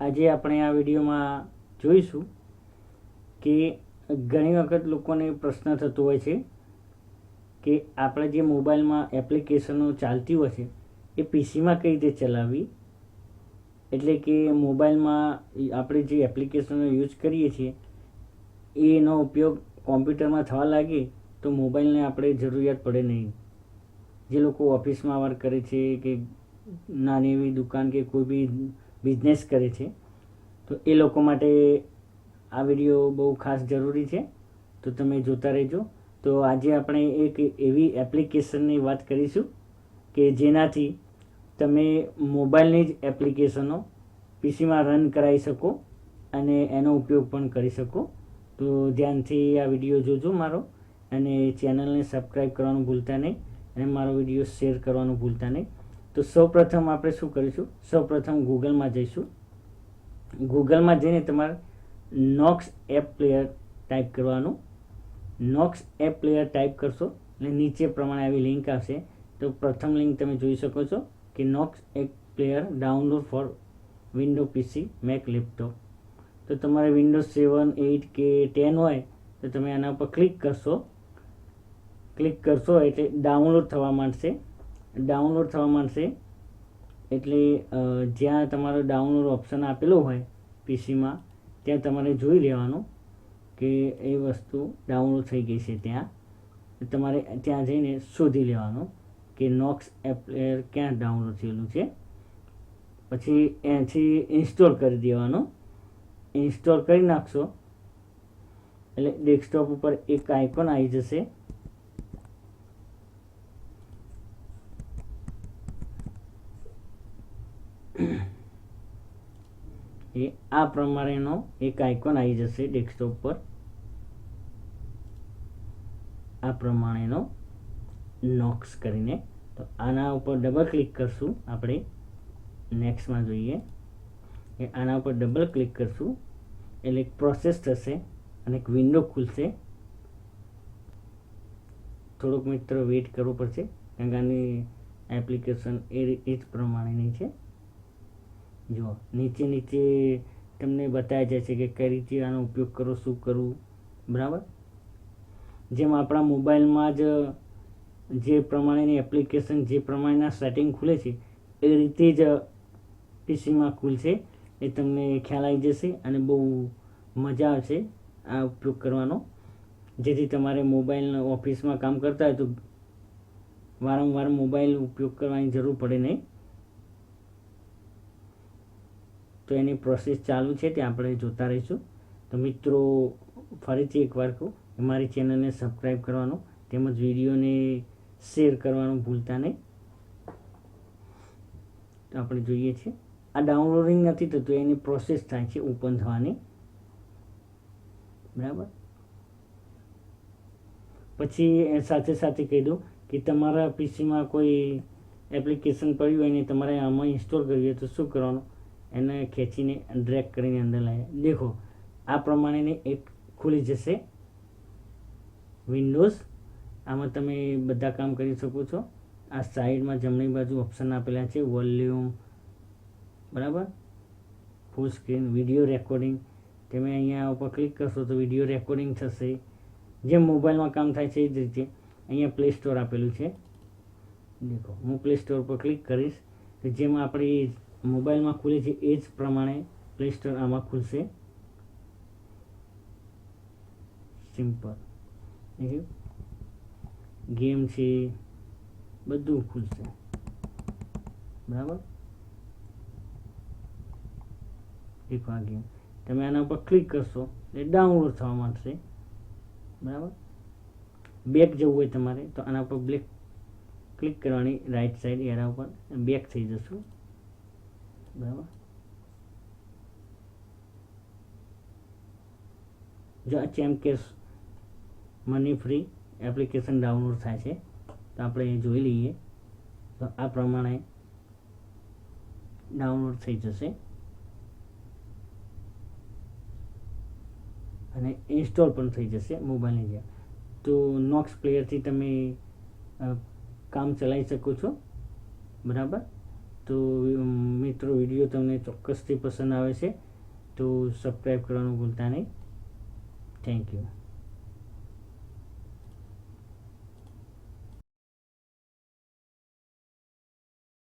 આજે આપણે આ વિડીયોમાં જોઈશું કે ઘણી વખત લોકોને પ્રશ્ન થતો હોય છે કે આપણે જે મોબાઈલમાં એપ્લિકેશનો ચાલતી હોય છે, એ પીસીમાં કઈ રીતે ચલાવવી? એટલે કે મોબાઈલમાં આપણે જે એપ્લિકેશનો યુઝ કરીએ છીએ, એનો ઉપયોગ કોમ્પ્યુટરમાં થવા લાગે તો મોબાઈલને આપણે જરૂરિયાત પડે નહીં. જે લોકો ઓફિસમાં વર્ક કરે છે કે નાની એવી દુકાન કે કોઈ બી બિઝનેસ કરે છે. તો એ લોકો માટે આ વીડિયો બહુ ખાસ જરૂરી છે. તો તમે જોતા રહેજો. તો આજે આપણે એક એવી એપ્લિકેશનની વાત કરીશું કે જેનાથી તમે મોબાઈલની જ એપ્લિકેશનો પીસીમાં રન કરાવી શકો અને એનો ઉપયોગ પણ કરી શકો. તો ધ્યાનથી આ વીડિયો જોજો મારો અને ચેનલને સબસ્ક્રાઈબ કરવાનું ભૂલતા નહીં અને મારો વીડિયો શેર કરવાનું ભૂલતા નહીં. તો સૌપ્રથમ આપણે શું કરીશું? સૌપ્રથમ ગૂગલમાં જઈશું. ગૂગલમાં જઈને તમારે નોક્સ એપ પ્લેયર ટાઈપ કરવાનું. નોક્સ એપ પ્લેયર ટાઈપ કરશો એટલે નીચે પ્રમાણે આવી લિંક આવશે. તો પ્રથમ લિંક તમે જોઈ શકો છો કે Nox app player download for window PC Mac laptop. તો તમારે વિન્ડો સેવન, એઇટ, કે ટેન હોય તો તમે આના ઉપર ક્લિક કરશો. ક્લિક કરશો એટલે ડાઉનલોડ થવા માંડશે. ડાઉનલોડ થવા માંડશે. એટલે જ્યાં તમારો ડાઉનલોડ ઓપ્શન આપેલો હોય પીસીમાં ત્યાં તમારે જોઈ લેવાનું કે એ વસ્તુ ડાઉનલોડ થઈ ગઈ છે ત્યાં. તમારે ત્યાં જઈને શોધી લેવાનું કે નોક્સ એપ ક્યાં ડાઉનલોડ થયેલું છે. પછી એથી ઇન્સ્ટોલ કરી દેવાનું. ઇન્સ્ટોલ કરી નાખશો. એટલે ડેસ્કટોપ ઉપર એક આઇકોન આવી જશે. એ આ પ્રમાણેનો એક આઇકોન આવી જશે ડેસ્કટોપ પર. આ પ્રમાણેનો નોક્સ કરીને. તો આના ઉપર ડબલ ક્લિક કરશું આપણે. નેક્સ્ટમાં જોઈએ. કે આના ઉપર ડબલ ક્લિક કરશું. એટલે એક પ્રોસેસ થશે અને એક વિન્ડો ખુલશે. થોડુંક મિત્રો વેઇટ કરવું પડશે. કારણ કે આની એપ્લિકેશન એ એ જ પ્રમાણેની છે. જુઓ નીચે નીચે તમને બતાવી જાય છે કે કઈ રીતે આનો ઉપયોગ કરો, શું કરવું. બરાબર? જેમ આપણા મોબાઈલમાં જ જે પ્રમાણેની એપ્લિકેશન જે પ્રમાણેના સેટિંગ ખુલે છે, એ રીતે જ પીસીમાં ખુલશે, એ તમને ખ્યાલ આવી જશે અને બહુ મજા આવશે આ ઉપયોગ કરવાનો. જેથી તમારે મોબાઈલ ઓફિસમાં કામ કરતા હોય તો વારંવાર મોબાઈલ ઉપયોગ કરવાની જરૂર પડે નહીં. તો એની પ્રોસેસ ચાલુ છે, તે આપણે જોતા રહીશું. તો મિત્રો, ફરીથી એકવાર કહું, અમારી મારી ચેનલને સબસ્ક્રાઈબ કરવાનું, તેમજ વિડીયોને શેર કરવાનું ભૂલતા નહીં. તો આપણે જોઈએ છીએ. આ ડાઉનલોડિંગ નથી થતું, એની પ્રોસેસ થાય છે ઓપન થવાની. બરાબર? પછી એ સાથે સાથે કહી દઉં કે તમારા પીસીમાં કોઈ એપ્લિકેશન પડ્યું હોય ને તમારે આમાં ઇન્સ્ટોલ કરવી હોય તો શું કરવાનું? એને ખેંચીને ડ્રેક કરીને અંદર લાવે દેખો, આ પ્રમાણેની એક ખુલી જશે. વિન્ડોઝ આમાં તમે બધા કામ કરી શકો છો. આ સાઈડમાં જમણી બાજુ ઓપ્શન આપેલા છે વોલ્યુમ બરાબર? ફૂલ સ્ક્રીન વીડિયો રેકોર્ડિંગ તમે અહીંયા ઉપર ક્લિક કરશો તો વીડિયો રેકોર્ડિંગ થશે. જેમ મોબાઈલમાં કામ થાય છે એ જ રીતે. અહીંયા પ્લે સ્ટોર આપેલું છે. દેખો, હું પ્લે સ્ટોર પર ક્લિક કરીશ. તો જેમ આપણી મોબાઈલમાં ખુલે છે એ જ પ્રમાણે પ્લે સ્ટોર આમાં ખુલશે. સિમ્પલ ગેમ છે, બધું ખુલશે. બરાબર? એક આ ગેમ તમે આના ઉપર ક્લિક કરશો, એટલે ડાઉનલોડ થવા માંડશે. બરાબર? બેક જવું હોય તમારે, તો આના ઉપર બ્લેક ક્લિક કરવાની રાઈટ સાઈડ એના ઉપર બેક થઈ જશું. બરાબર જો આ Champcash money free application download થાય છે, તો આપણે એ જોઈ લઈએ. તો આ પ્રમાણે ડાઉનલોડ થઈ જશે. અને ઇન્સ્ટોલ પણ થઈ જશે મોબાઈલની જેમ. તો નોક્સ પ્લેયરથી તમે કામ ચલાવી શકો છો. બરાબર? તો મિત્રો, વીડિયો તમને ચોક્કસથી પસંદ આવે છે, તો સબસ્ક્રાઈબ કરવાનું ભૂલતા નહીં. Thank you